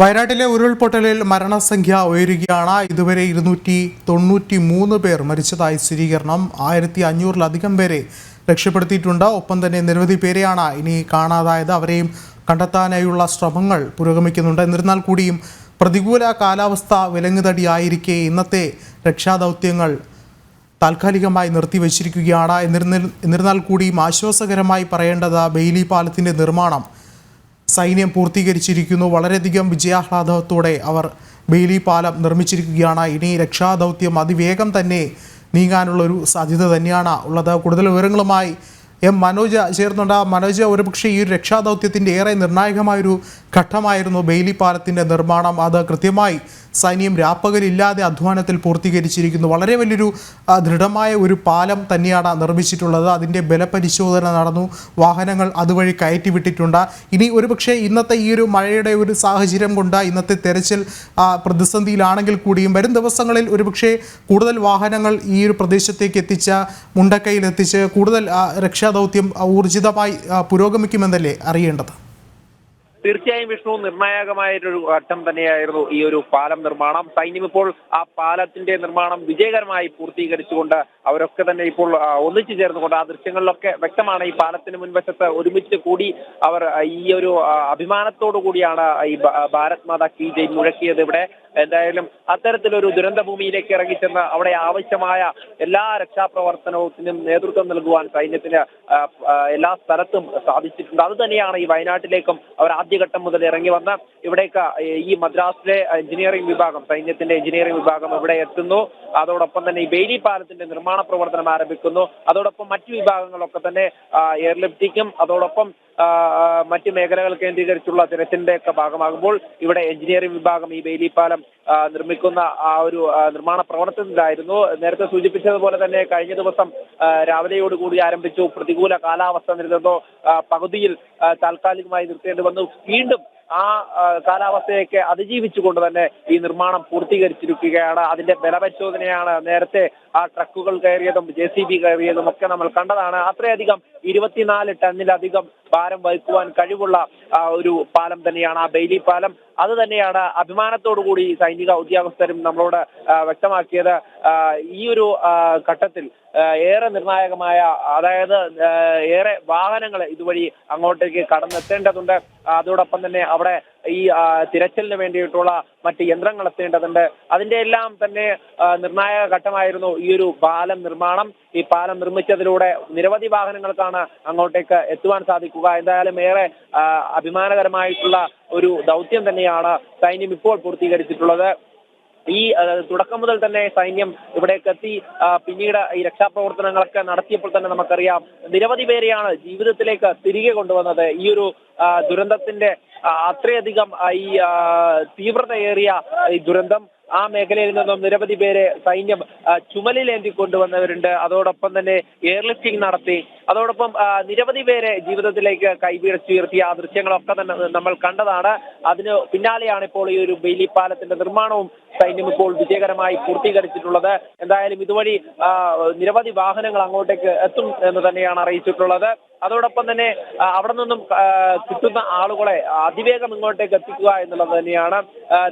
വയനാട്ടിലെ ഉരുൾപൊട്ടലിൽ മരണസംഖ്യ ഉയരുകയാണ്. ഇതുവരെ ഇരുന്നൂറ്റി തൊണ്ണൂറ്റി മൂന്ന് പേർ മരിച്ചതായി സ്ഥിരീകരണം. ആയിരത്തി അഞ്ഞൂറിലധികം പേരെ രക്ഷപ്പെടുത്തിയിട്ടുണ്ട്. ഒപ്പം തന്നെ നിരവധി പേരെയാണ് ഇനി കാണാതായത്. അവരെയും കണ്ടെത്താനായുള്ള ശ്രമങ്ങൾ പുരോഗമിക്കുന്നുണ്ട്. എന്നിരുന്നാൽ കൂടിയും പ്രതികൂല കാലാവസ്ഥ വിലങ്ങുതടിയായിരിക്കെ ഇന്നത്തെ രക്ഷാദൗത്യങ്ങൾ താൽക്കാലികമായി നിർത്തിവച്ചിരിക്കുകയാണ്. എന്നിരുന്നാൽ കൂടിയും ആശ്വാസകരമായി പറയേണ്ടത് ബെയിലി പാലത്തിന്റെ നിർമ്മാണം സൈന്യം പൂർത്തീകരിച്ചിരിക്കുന്നു. വളരെയധികം വിജയാഹ്ലാദത്തോടെ അവർ ബെയിലി പാലം നിർമ്മിച്ചിരിക്കുകയാണ്. ഇനി രക്ഷാദൗത്യം അതിവേഗം തന്നെ നീങ്ങാനുള്ള ഒരു സാധ്യത തന്നെയാണ് ഉള്ളത്. കൂടുതൽ വിവരങ്ങളുമായി എം മനോജ് ചേർന്നുണ്ട് മനോജ് ഒരുപക്ഷെ ഈ ഒരു രക്ഷാദൗത്യത്തിന്റെ ഏറെ നിർണായകമായൊരു ഘട്ടമായിരുന്നു ബെയിലി പാലത്തിന്റെ നിർമ്മാണം. അത് കൃത്യമായി സൈന്യം രാപ്പകലില്ലാതെ അധ്വാനത്തിൽ പൂർത്തീകരിച്ചിരിക്കുന്നു. വളരെ വലിയൊരു ദൃഢമായ ഒരു പാലം തന്നെയാണ് നിർമ്മിച്ചിട്ടുള്ളത്. അതിന്റെ ബലപരിശോധന നടന്നു. വാഹനങ്ങൾ അതുവഴി കയറ്റിവിട്ടിട്ടുണ്ട്. ഇനി ഒരു പക്ഷേ ഇന്നത്തെ ഈ ഒരു മഴയുടെ ഒരു സാഹചര്യം കൊണ്ട് ഇന്നത്തെ തെരച്ചിൽ പ്രതിസന്ധിയിലാണെങ്കിൽ കൂടിയും വരും ദിവസങ്ങളിൽ ഒരുപക്ഷെ കൂടുതൽ വാഹനങ്ങൾ ഈ ഒരു പ്രദേശത്തേക്ക് എത്തിച്ച് മുണ്ടക്കയിൽ എത്തിച്ച് കൂടുതൽ രക്ഷാദൗത്യം ഊർജിതമായി പുരോഗമിക്കുമെന്നല്ലേ അറിയേണ്ടത്? തീർച്ചയായും വിഷ്ണു നിർണായകമായൊരു ഘട്ടം തന്നെയായിരുന്നു ഈ ഒരു പാലം നിർമ്മാണം. സൈന്യം ഇപ്പോൾ ആ പാലത്തിന്റെ നിർമ്മാണം വിജയകരമായി പൂർത്തീകരിച്ചുകൊണ്ട് അവരൊക്കെ തന്നെ ഇപ്പോൾ ഒന്നിച്ചു ചേർന്നുകൊണ്ട് ആ ദൃശ്യങ്ങളിലൊക്കെ വ്യക്തമാണ് ഈ പാലത്തിന് മുൻവശത്ത് ഒരുമിച്ച് കൂടി അവർ ഈ ഒരു അഭിമാനത്തോടു കൂടിയാണ് ഈ ഭാരത് മാതാ കീ ജയ് മുഴക്കിയത് ഇവിടെ. എന്തായാലും അത്തരത്തിലൊരു ദുരന്തഭൂമിയിലേക്ക് ഇറങ്ങിച്ചെന്ന് അവിടെ ആവശ്യമായ എല്ലാ രക്ഷാപ്രവർത്തനത്തിനും നേതൃത്വം നൽകുവാൻ സൈന്യത്തിന് എല്ലാ സ്ഥലത്തും സാധിച്ചിട്ടുണ്ട്. അത് തന്നെയാണ് ഈ വയനാട്ടിലേക്കും അവർ ആദ്യഘട്ടം മുതൽ ഇറങ്ങി വന്ന് ഇവിടേക്ക് ഈ മദ്രാസിലെ എഞ്ചിനീയറിംഗ് വിഭാഗം സൈന്യത്തിന്റെ എഞ്ചിനീയറിംഗ് വിഭാഗം ഇവിടെ എത്തുന്നു. അതോടൊപ്പം തന്നെ ഈ ബെയിലി പാലത്തിന്റെ നിർമ്മാണ പ്രവർത്തനം ആരംഭിക്കുന്നു. അതോടൊപ്പം മറ്റു വിഭാഗങ്ങളൊക്കെ തന്നെ എയർലിഫ്റ്റിക്കും അതോടൊപ്പം മറ്റ് മേഖലകൾ കേന്ദ്രീകരിച്ചുള്ള തിരച്ചിലിന്റെ ഒക്കെ ഭാഗമാകുമ്പോൾ ഇവിടെ എഞ്ചിനീയറിംഗ് വിഭാഗം ഈ ബെയിലി പാലം നിർമ്മിക്കുന്ന ആ ഒരു നിർമ്മാണ പ്രവർത്തനത്തിലായിരുന്നു. നേരത്തെ സൂചിപ്പിച്ചതുപോലെ തന്നെ കഴിഞ്ഞ ദിവസം രാവിലെയോടുകൂടി ആരംഭിച്ചു. പ്രതികൂല കാലാവസ്ഥ നിലനിന്നോ ആ, പകുതിയിൽ താൽക്കാലികമായി നിർത്തേണ്ടി വന്നു. വീണ്ടും ആ കാലാവസ്ഥയൊക്കെ അതിജീവിച്ചുകൊണ്ട് തന്നെ ഈ നിർമ്മാണം പൂർത്തീകരിച്ചിരിക്കുകയാണ്. അതിന്റെ ബലപരിശോധനയാണ് നേരത്തെ ആ ട്രക്കുകൾ കയറിയതും ജെ സി ബി കയറിയതും ഒക്കെ നമ്മൾ കണ്ടതാണ്. അത്രയധികം ഇരുപത്തിനാല് ടണ്ണിലധികം ഭാരം വഹിക്കുവാൻ കഴിവുള്ള ഒരു പാലം തന്നെയാണ് ആ ബെയിലി പാലം. അത് തന്നെയാണ് അഭിമാനത്തോടു കൂടി ഈ സൈനിക ഉദ്യോഗസ്ഥരും നമ്മളോട് വ്യക്തമാക്കിയത്. ഈ ഒരു ഘട്ടത്തിൽ ഏറെ നിർണായകമായ അതായത് ഏറെ വാഹനങ്ങൾ ഇതുവഴി അങ്ങോട്ടേക്ക് കടന്നെത്തേണ്ടതുണ്ട്. അതോടൊപ്പം തന്നെ അവിടെ ഈ തിരച്ചിലിന് വേണ്ടിയിട്ടുള്ള മറ്റ് യന്ത്രങ്ങൾ എത്തേണ്ടതുണ്ട്. അതിന്റെ എല്ലാം തന്നെ നിർണായക ഘട്ടമായിരുന്നു ഈ ഒരു പാലം നിർമ്മാണം. ഈ പാലം നിർമ്മിച്ചതിലൂടെ നിരവധി വാഹനങ്ങൾക്കാണ് അങ്ങോട്ടേക്ക് എത്തുവാൻ സാധിക്കുക. എന്തായാലും ഏറെ അഭിമാനകരമായിട്ടുള്ള ഒരു ദൗത്യം തന്നെയാണ് സൈന്യം ഇപ്പോൾ പൂർത്തീകരിച്ചിട്ടുള്ളത്. ഈ തുടക്കം മുതൽ തന്നെ സൈന്യം ഇവിടേക്ക് എത്തി. പിന്നീട് ഈ രക്ഷാപ്രവർത്തനങ്ങളൊക്കെ നടത്തിയപ്പോൾ തന്നെ നമുക്കറിയാം നിരവധി പേരെയാണ് ജീവിതത്തിലേക്ക് തിരികെ കൊണ്ടുവന്നത്. ഈ ഒരു ദുരന്തത്തിന്റെ അത്രയധികം ഈ തീവ്രതയേറിയ ഈ ദുരന്തം ആ മേഖലയിൽ നിന്നും നിരവധി പേരെ സൈന്യം ചുമലിലേന്തി കൊണ്ടുവന്നവരുണ്ട്. അതോടൊപ്പം തന്നെ എയർലിഫ്റ്റിംഗ് നടത്തി. അതോടൊപ്പം നിരവധി പേരെ ജീവിതത്തിലേക്ക് കൈപിടിച്ചുയർത്തിയ ആ ദൃശ്യങ്ങളൊക്കെ തന്നെ നമ്മൾ കണ്ടതാണ്. അതിന് പിന്നാലെയാണ് ഇപ്പോൾ ഈ ഒരു ബെയിലി പാലത്തിന്റെ നിർമ്മാണവും സൈന്യം ഇപ്പോൾ വിജയകരമായി പൂർത്തീകരിച്ചിട്ടുള്ളത്. എന്തായാലും ഇതുവഴി നിരവധി വാഹനങ്ങൾ അങ്ങോട്ടേക്ക് എത്തും എന്ന് തന്നെയാണ് അറിയിച്ചിട്ടുള്ളത്. അതോടൊപ്പം തന്നെ അവിടെ നിന്നും കിട്ടുന്ന ആളുകളെ അതിവേഗം ഇങ്ങോട്ടേക്ക് എത്തിക്കുക എന്നുള്ളത് തന്നെയാണ്.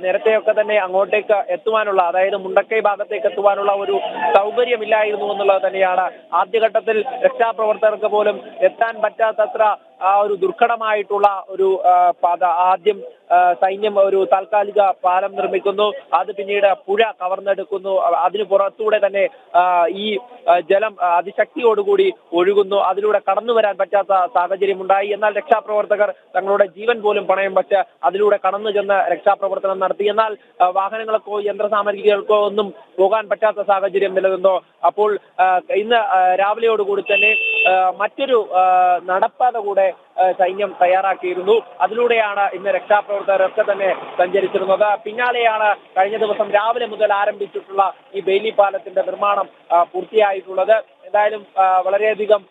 നേരത്തെയൊക്കെ തന്നെ അങ്ങോട്ടേക്ക് എത്തുവാനുള്ള അതായത് മുണ്ടക്കൈ ഭാഗത്തേക്ക് എത്തുവാനുള്ള ഒരു സൗകര്യമില്ലായിരുന്നു എന്നുള്ളത് തന്നെയാണ്. ആദ്യഘട്ടത്തിൽ രക്ഷാപ്രവർത്തകർക്ക് പോലും എത്താൻ പറ്റാത്തത്ര ആ ഒരു ദുർഘടമായിട്ടുള്ള ഒരു പാത. ആദ്യം സൈന്യം ഒരു താൽക്കാലിക പാലം നിർമ്മിക്കുന്നു. അത് പിന്നീട് പുഴ കവർന്നെടുക്കുന്നു. അതിന് പുറത്തൂടെ തന്നെ ഈ ജലം അതിശക്തിയോടുകൂടി ഒഴുകുന്നു. അതിലൂടെ കടന്നു വരാൻ പറ്റാത്ത സാഹചര്യം ഉണ്ടായി എന്നാൽ രക്ഷാപ്രവർത്തകർ തങ്ങളുടെ ജീവൻ പോലും പണയം വെച്ച് അതിലൂടെ കടന്നു ചെന്ന് രക്ഷാപ്രവർത്തനം നടത്തി. എന്നാൽ വാഹനങ്ങൾക്കോ യന്ത്രസാമഗ്രികൾക്കോ ഒന്നും പോകാൻ പറ്റാത്ത സാഹചര്യം നിലനിന്നു. അപ്പോൾ ഇന്ന് രാവിലെയോടുകൂടി തന്നെ മറ്റൊരു നടപ്പാത കൂടെ ആ, സൈന്യം തയ്യാറാക്കിയിരുന്നു. അതിലൂടെയാണ് ഇന്ന് രക്ഷാപ്രവർത്തകരൊക്കെ തന്നെ സഞ്ചരിച്ചിരുന്നത്. പിന്നാലെയാണ് കഴിഞ്ഞ ദിവസം രാവിലെ മുതൽ ആരംഭിച്ചിട്ടുള്ള ഈ ബെയിലി പാലത്തിന്റെ നിർമ്മാണം പൂർത്തിയായിട്ടുള്ളത്. എന്തായാലും വളരെയധികം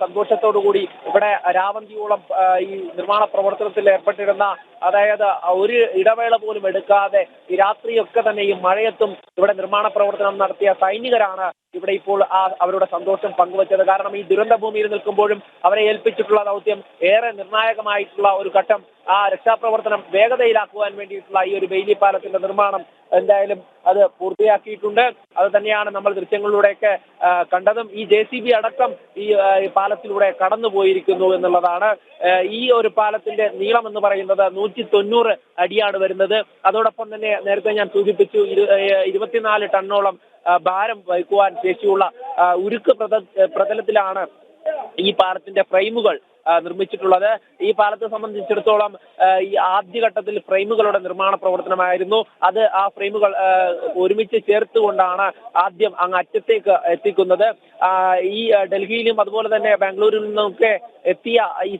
സന്തോഷത്തോടുകൂടി കൂടി ഇവിടെ രാവന്തിയോളം ഈ നിർമ്മാണ പ്രവർത്തനത്തിൽ ഏർപ്പെട്ടിരുന്ന അതായത് ഒരു ഇടവേള പോലും എടുക്കാതെ ഈ രാത്രിയൊക്കെ തന്നെ ഈ മഴയത്തും ഇവിടെ നിർമ്മാണ പ്രവർത്തനം നടത്തിയ സൈനികരാണ് ഇവിടെ ഇപ്പോൾ ആ അവരുടെ സന്തോഷം പങ്കുവച്ചത്. കാരണം ഈ ദുരന്ത ഭൂമിയിൽ നിൽക്കുമ്പോഴും അവരെ ഏൽപ്പിച്ചിട്ടുള്ള ദൗത്യം ഏറെ നിർണായകമായിട്ടുള്ള ഒരു ഘട്ടം. ആ രക്ഷാപ്രവർത്തനം വേഗതയിലാക്കുവാൻ വേണ്ടിയിട്ടുള്ള ഈ ഒരു ബെയിലി പാലത്തിന്റെ നിർമ്മാണം എന്തായാലും അത് പൂർത്തിയാക്കിയിട്ടുണ്ട്. അത് തന്നെയാണ് നമ്മൾ ദൃശ്യങ്ങളിലൂടെയൊക്കെ കണ്ടതും. ഈ ജെ സി ബി അടക്കം ഈ പാലത്തിലൂടെ കടന്നുപോയിരിക്കുന്നു എന്നുള്ളതാണ്. ഈ ഒരു പാലത്തിന്റെ നീളം എന്ന് പറയുന്നത് നൂറ്റി തൊണ്ണൂറ് അടിയാണ് വരുന്നത്. അതോടൊപ്പം തന്നെ നേരത്തെ ഞാൻ സൂചിപ്പിച്ചു ഇരു- ഇരുപത്തിനാല് ടണ്ണോളം ഭാരം വഹിക്കുവാൻ ശേഷിയുള്ള ഉരുക്ക് പ്രത പ്രതലത്തിലാണ് ഈ പാലത്തിന്റെ ഫ്രെയിമുകൾ നിർമ്മിച്ചിട്ടുള്ളത്. ഈ പാലത്തെ സംബന്ധിച്ചിടത്തോളം ഈ ആദ്യഘട്ടത്തിൽ ഫ്രെയിമുകളുടെ നിർമ്മാണ പ്രവർത്തനമായിരുന്നു. അത് ആ ഫ്രെയിമുകൾ ഒരുമിച്ച് ചേർത്തുകൊണ്ടാണ് ആദ്യം അങ്ങ് അറ്റത്തേക്ക് എത്തിക്കുന്നത്. ഈ ഡൽഹിയിലും അതുപോലെ തന്നെ ബാംഗ്ലൂരിൽ നിന്നൊക്കെ എത്തിയ ഈ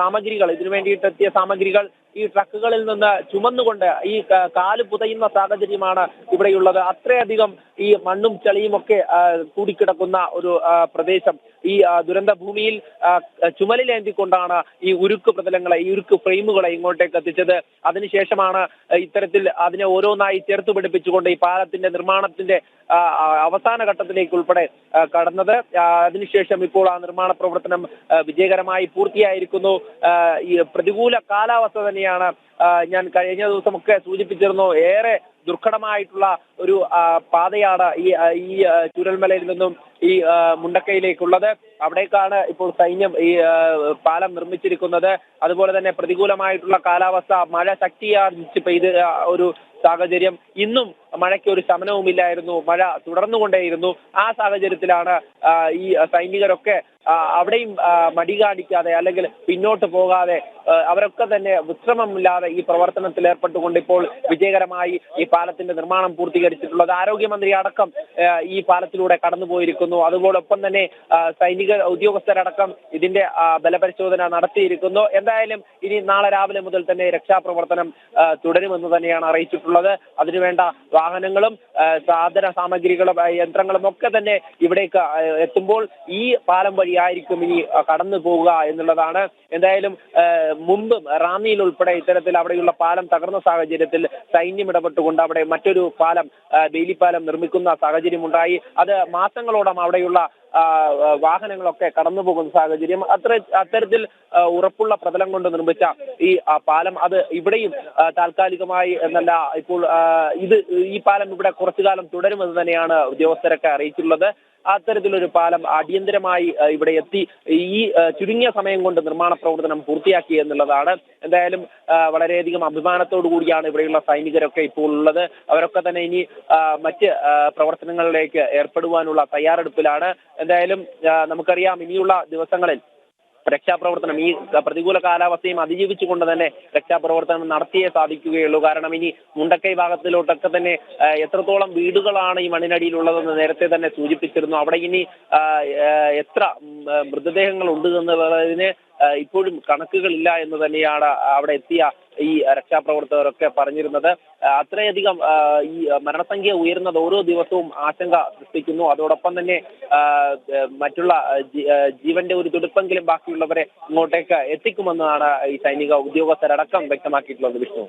സാമഗ്രികൾ ഇതിനു വേണ്ടിയിട്ട് എത്തിയ സാമഗ്രികൾ ഈ ട്രക്കുകളിൽ നിന്ന് ചുമന്നുകൊണ്ട് ഈ കാൽ പുതയുന്ന സാഹചര്യമാണ് ഇവിടെയുള്ളത്. അത്രയധികം ഈ മണ്ണും ചളിയും ഒക്കെ കൂടിക്കിടക്കുന്ന ഒരു പ്രദേശം. ഈ ദുരന്ത ഭൂമിയിൽ ചുമലിലേന്തിക്കൊണ്ടാണ് ഈ ഉരുക്ക് പ്രതലങ്ങളെ ഈ ഉരുക്ക് ഫ്രെയിമുകളെ ഇങ്ങോട്ടേക്ക് എത്തിച്ചത്. അതിനുശേഷമാണ് ഇത്തരത്തിൽ അതിനെ ഓരോന്നായി ചേർത്ത് പിടിപ്പിച്ചുകൊണ്ട് ഈ പാലത്തിന്റെ നിർമ്മാണത്തിന്റെ അവസാന ഘട്ടത്തിലേക്ക് ഉൾപ്പെടെ കടന്നത്. അതിനുശേഷം ഇപ്പോൾ ആ നിർമ്മാണ പ്രവർത്തനം വിജയകരമായി പൂർത്തിയായിരിക്കുന്നു. ഈ പ്രതികൂല കാലാവസ്ഥ തന്നെയാണ് ഞാൻ കഴിഞ്ഞ ദിവസമൊക്കെ സൂചിപ്പിച്ചിരുന്നു ഏറെ ദുർഘടമായിട്ടുള്ള ഒരു പാതയാണ് ഈ ഈ ചുരൽമലയിൽ നിന്നും ഈ മുണ്ടക്കയിലേക്കുള്ളത്. അവിടേക്കാണ് ഇപ്പോൾ സൈന്യം ഈ പാലം നിർമ്മിച്ചിരിക്കുന്നത്. അതുപോലെ തന്നെ പ്രതികൂലമായിട്ടുള്ള കാലാവസ്ഥ മഴ ശക്തിയാർജിച്ച് പെയ്ത് ഒരു സാഹചര്യം. ഇന്നും മഴയ്ക്ക് ഒരു ശമനവുമില്ലായിരുന്നു. മഴ തുടർന്നുകൊണ്ടേയിരുന്നു. ആ സാഹചര്യത്തിലാണ് ഈ സൈനികരൊക്കെ അവിടെയും മടി കാണിക്കാതെ അല്ലെങ്കിൽ പിന്നോട്ട് പോകാതെ അവരൊക്കെ തന്നെ വിശ്രമമില്ലാതെ ഈ പ്രവർത്തനത്തിൽ ഏർപ്പെട്ടുകൊണ്ട് ഇപ്പോൾ വിജയകരമായി ഈ പാലത്തിന്റെ നിർമ്മാണം പൂർത്തീകരിച്ചിട്ടുള്ളത്. ആരോഗ്യമന്ത്രി അടക്കം ഈ പാലത്തിലൂടെ കടന്നുപോയിരിക്കുന്നു. അതുപോലൊപ്പം തന്നെ ആ, സൈനിക ഉദ്യോഗസ്ഥരടക്കം ഇതിന്റെ ബലപരിശോധന നടത്തിയിരിക്കുന്നു. എന്തായാലും ഇനി നാളെ രാവിലെ മുതൽ തന്നെ രക്ഷാപ്രവർത്തനം തുടരുമെന്ന് തന്നെയാണ് അറിയിച്ചിട്ടുള്ളത്. അതിനുവേണ്ട വാഹനങ്ങളും സാധന സാമഗ്രികളും യന്ത്രങ്ങളും ഒക്കെ തന്നെ ഇവിടേക്ക് എത്തുമ്പോൾ ഈ പാലം വഴിയായിരിക്കും ഇനി കടന്നു പോവുക എന്നുള്ളതാണ് എന്തായാലും മുമ്പും റാന്നിയിൽ ഉൾപ്പെടെ ഇത്തരത്തിൽ അവിടെയുള്ള പാലം തകർന്ന സാഹചര്യത്തിൽ സൈന്യം ഇടപെട്ടുകൊണ്ട് അവിടെ മറ്റൊരു പാലം ബെയിലിപ്പാലം ബെയിലി പാലം നിർമ്മിക്കുന്ന സാഹചര്യം ഉണ്ടായി അത് മാസങ്ങളോളം അവിടെയുള്ള വാഹനങ്ങളൊക്കെ കടന്നു പോകുന്ന സാഹചര്യം. അത്ര അത്തരത്തിൽ ഉറപ്പുള്ള പ്രതലം കൊണ്ട് നിർമ്മിച്ച ഈ പാലം അത് ഇവിടെയും താൽക്കാലികമായി എന്നല്ല ഇപ്പോൾ ഇത് ഈ പാലം ഇവിടെ കുറച്ചു കാലം തുടരുമെന്ന് തന്നെയാണ് ഉദ്യോഗസ്ഥരൊക്കെ അറിയിച്ചിട്ടുള്ളത്. അത്തരത്തിലൊരു പാലം അടിയന്തരമായി ഇവിടെ എത്തി ഈ ചുരുങ്ങിയ സമയം കൊണ്ട് നിർമ്മാണ പ്രവർത്തനം പൂർത്തിയാക്കി എന്നുള്ളതാണ്. എന്തായാലും വളരെയധികം അഭിമാനത്തോടു കൂടിയാണ് ഇവിടെയുള്ള സൈനികരൊക്കെ ഇപ്പോൾ ഉള്ളത്. അവരൊക്കെ തന്നെ ഇനി മറ്റ് പ്രവർത്തനങ്ങളിലേക്ക് ഏർപ്പെടുവാനുള്ള തയ്യാറെടുപ്പിലാണ്. എന്തായാലും നമുക്കറിയാം ഇനിയുള്ള ദിവസങ്ങളിൽ രക്ഷാപ്രവർത്തനം ഈ പ്രതികൂല കാലാവസ്ഥയും അതിജീവിച്ചുകൊണ്ട് തന്നെ രക്ഷാപ്രവർത്തനം നടത്തിയേ സാധിക്കുകയുള്ളൂ. കാരണം ഇനി മുണ്ടക്കൈ ഭാഗത്തിലോട്ടൊക്കെ തന്നെ എത്രത്തോളം വീടുകളാണ് ഈ മണ്ണിനടിയിലുള്ളതെന്ന് നേരത്തെ തന്നെ സൂചിപ്പിച്ചിരുന്നു. അവിടെ ഇനി എത്ര മൃതദേഹങ്ങൾ ഉണ്ട് എന്നുള്ളതിന് ഇപ്പോഴും കണക്കുകളില്ല എന്ന് തന്നെയാണ് അവിടെ എത്തിയ ഈ രക്ഷാപ്രവർത്തകരൊക്കെ പറഞ്ഞിരുന്നത്. അത്രയധികം ഈ മരണസംഖ്യ ഉയരുന്നത് ഓരോ ദിവസവും ആശങ്ക സൃഷ്ടിക്കുന്നു. അതോടൊപ്പം തന്നെ മറ്റുള്ള ജീവന്റെ ഒരു തുടുപ്പെങ്കിലും ബാക്കിയുള്ളവരെ ഇങ്ങോട്ടേക്ക് എത്തിക്കുമെന്നാണ് ഈ സൈനിക ഉദ്യോഗസ്ഥരടക്കം വ്യക്തമാക്കിയിട്ടുള്ളത് വിഷ്ണു.